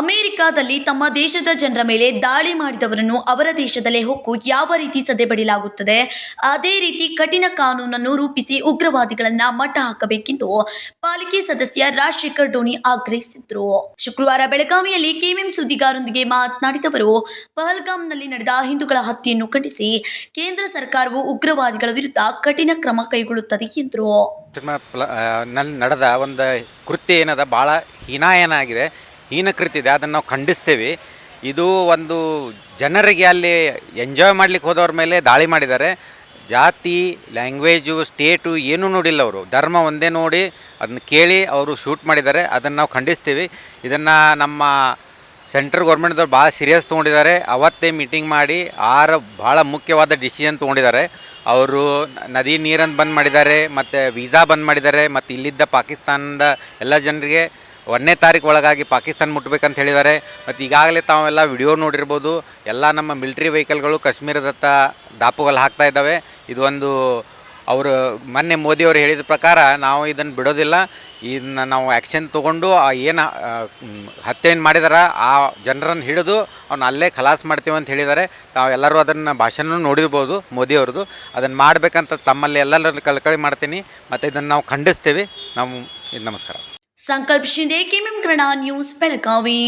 ಅಮೆರಿಕಾದಲ್ಲಿ ತಮ್ಮ ದೇಶದ ಜನರ ಮೇಲೆ ದಾಳಿ ಮಾಡಿದವರನ್ನು ಅವರ ದೇಶದಲ್ಲೇ ಹೊಕ್ಕು ಯಾವ ರೀತಿ ಸದೆಬಡಿಲಾಗುತ್ತದೆ? ಅದೇ ರೀತಿ ಕಠಿಣ ಕಾನೂನನ್ನು ರೂಪಿಸಿ ಉಗ್ರವಾದಿಗಳನ್ನ ಮಟ್ಟ ಹಾಕಬೇಕೆಂದು ಪಾಲಿಕೆ ಸದಸ್ಯ ರಾಜಶೇಖರ್ ಡೋನಿ ಆಗ್ರಹಿಸಿದ್ರು. ಶುಕ್ರವಾರ ಬೆಳಗಾವಿಯಲ್ಲಿ ಕೆಎಂಎಂ ಸುದ್ದಿಗಾರರೊಂದಿಗೆ ಮಾತನಾಡಿದವರು ಪಹಲ್ಗಾಮ್ನಲ್ಲಿ ನಡೆದ ಹಿಂದೂಗಳ ಹತ್ಯೆಯನ್ನು ಖಂಡಿಸಿ ಕೇಂದ್ರ ಸರ್ಕಾರವು ಉಗ್ರವಾದಿಗಳ ವಿರುದ್ಧ ಕಠಿಣ ಕ್ರಮ ಕೈಗೊಳ್ಳುತ್ತದೆ ಎಂದರು. ನಡೆದ ಒಂದು ಕೃತ್ಯ ಏನದ? ಬಹಳ ಹೀನಾಯನ ಆಗಿದೆ ಹೀನ ಕೃತಿ ಇದೆ, ಅದನ್ನು ನಾವು ಖಂಡಿಸ್ತೇವೆ. ಇದು ಒಂದು ಜನರಿಗೆ ಅಲ್ಲಿ ಎಂಜಾಯ್ ಮಾಡ್ಲಿಕ್ಕೆ ಹೋದವ್ರ ಮೇಲೆ ದಾಳಿ ಮಾಡಿದ್ದಾರೆ. ಜಾತಿ ಲ್ಯಾಂಗ್ವೇಜು ಸ್ಟೇಟು ಏನೂ ನೋಡಿಲ್ಲ ಅವರು. ಧರ್ಮ ಒಂದೇ ನೋಡಿ ಅದನ್ನ ಕೇಳಿ ಅವರು ಶೂಟ್ ಮಾಡಿದ್ದಾರೆ. ಅದನ್ನು ನಾವು ಖಂಡಿಸ್ತೀವಿ. ಇದನ್ನು ನಮ್ಮ ಸೆಂಟ್ರಲ್ ಗೌರ್ಮೆಂಟ್ದವ್ರು ಭಾಳ ಸೀರಿಯಸ್ ತೊಗೊಂಡಿದ್ದಾರೆ. ಅವತ್ತೇ ಮೀಟಿಂಗ್ ಮಾಡಿ ಆರು ಭಾಳ ಮುಖ್ಯವಾದ ಡಿಸಿಷನ್ ತೊಗೊಂಡಿದ್ದಾರೆ. ಅವರು ನದಿ ನೀರನ್ನು ಬಂದ್ ಮಾಡಿದ್ದಾರೆ, ಮತ್ತು ವೀಸಾ ಬಂದ್ ಮಾಡಿದ್ದಾರೆ, ಮತ್ತು ಇಲ್ಲಿದ್ದ ಪಾಕಿಸ್ತಾನದ ಎಲ್ಲ ಜನರಿಗೆ ಒಂದನೇ ತಾರೀಕು ಒಳಗಾಗಿ ಪಾಕಿಸ್ತಾನ ಮುಟ್ಬೇಕಂತ ಹೇಳಿದ್ದಾರೆ. ಮತ್ತು ಈಗಾಗಲೇ ತಾವೆಲ್ಲ ವಿಡಿಯೋ ನೋಡಿರ್ಬೋದು. ಎಲ್ಲ ನಮ್ಮ ಮಿಲ್ಟ್ರಿ ವೆಹಿಕಲ್ಗಳು ಕಾಶ್ಮೀರದತ್ತ ದಾಪುಗಳು ಹಾಕ್ತಾ ಇದ್ದಾವೆ. ಇದು ಒಂದು ಅವರು ಮೊನ್ನೆ ಮೋದಿಯವರು ಹೇಳಿದ ಪ್ರಕಾರ ನಾವು ಇದನ್ನು ಬಿಡೋದಿಲ್ಲ. ಇದನ್ನ ನಾವು ಆ್ಯಕ್ಷನ್ ತೊಗೊಂಡು ಏನು ಹತ್ಯೆಯನ್ನು ಮಾಡಿದಾರ, ಆ ಜನರನ್ನು ಹಿಡಿದು ಅವ್ನ ಅಲ್ಲೇ ಖಲಾಸ್ ಮಾಡ್ತೀವಿ ಅಂತ ಹೇಳಿದ್ದಾರೆ. ತಾವೆಲ್ಲರೂ ಅದನ್ನು ಭಾಷಣ ನೋಡಿರ್ಬೋದು ಮೋದಿಯವ್ರದ್ದು ಅದನ್ನು ಮಾಡಬೇಕಂತ ತಮ್ಮಲ್ಲಿ ಎಲ್ಲರನ್ನು ಕಳ್ಕಳಿ ಮಾಡ್ತೀನಿ. ಮತ್ತು ಇದನ್ನು ನಾವು ಖಂಡಿಸ್ತೀವಿ. ನಾವು, ನಮಸ್ಕಾರ. Sankalp Shinde KMM Kannada news Belagavi